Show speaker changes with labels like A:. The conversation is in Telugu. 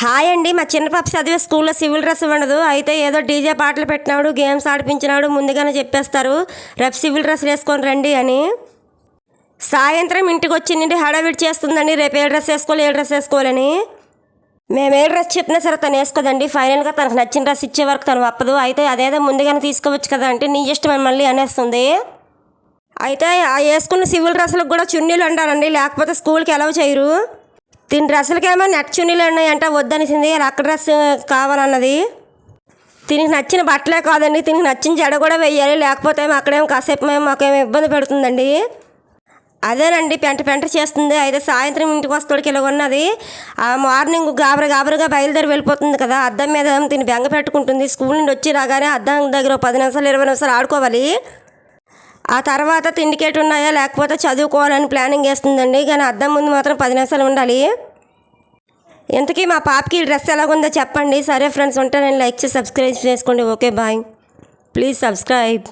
A: హాయ్ అండి. మా చిన్న పాప చదివే స్కూల్లో సివిల్ డ్రెస్ ఉండదు అయితే ఏదో డీజే పాటలు పెట్టినాడు గేమ్స్ ఆడిపించినాడు ముందుగానే చెప్పేస్తారు. రేపు సివిల్ డ్రెస్ వేసుకొని రండి అని. సాయంత్రం ఇంటికి వచ్చి నుండి హడావిడి చేస్తుందండి. రేపు ఏ డ్రెస్ వేసుకోవాలి ఏ డ్రెస్ వేసుకోవాలని. మేము ఏ డ్రెస్ చెప్పినా సరే తను వేసుకోదండి. ఫైనల్గా తనకు నచ్చిన డ్రెస్ ఇచ్చే వరకు తను ఒప్పదు. అయితే అదేదో ముందుగానే తీసుకోవచ్చు కదా అంటే నీ ఇష్టం మళ్ళీ అనేస్తుంది. అయితే ఆ వేసుకున్న సివిల్ డ్రెస్సులకు కూడా చున్నీలు ఉండాలండి లేకపోతే స్కూల్కి ఎలవ్ చేయరు. దీని డ్రెస్సులకేమో నెట్ చున్నీలు ఉన్నాయంట వద్దనిసింది. అక్కడ డ్రెస్ కావాలన్నది. దీనికి నచ్చిన బట్టలే కాదండి. దీనికి నచ్చిన జడ కూడా వెయ్యాలి లేకపోతే అక్కడేమో కాసేపు మేము మాకేమో ఇబ్బంది పెడుతుందండి. అదేనండి పెంట పెంట చేస్తుంది. అయితే సాయంత్రం ఇంటికి వస్తాడికి ఇలా ఉన్నది. ఆ మార్నింగ్ గాబర గాబరగా బయలుదేరి వెళ్ళిపోతుంది కదా. అద్దం మీద దీన్ని బెంగ పెట్టుకుంటుంది. స్కూల్ నుండి వచ్చి రాగానే అద్దం దగ్గర ఒక పది నిమిషాలు ఇరవై నిమిషాలు ఆడుకోవాలి. ఆ తర్వాత తిండికేట్ ఉన్నాయా లేకపోతే చదువుకోవాలని ప్లానింగ్ వేస్తుందండి? కానీ అద్దం ముందు మాత్రం పది నిమిషాలు ఉండాలి. ఇంతకీ మా పాపకి డ్రెస్ ఎలాగుందో చెప్పండి. సరే ఫ్రెండ్స్ ఉంటానని లైక్ చేసి సబ్స్క్రైబ్ చేసుకోండి. Okay bye. Please subscribe.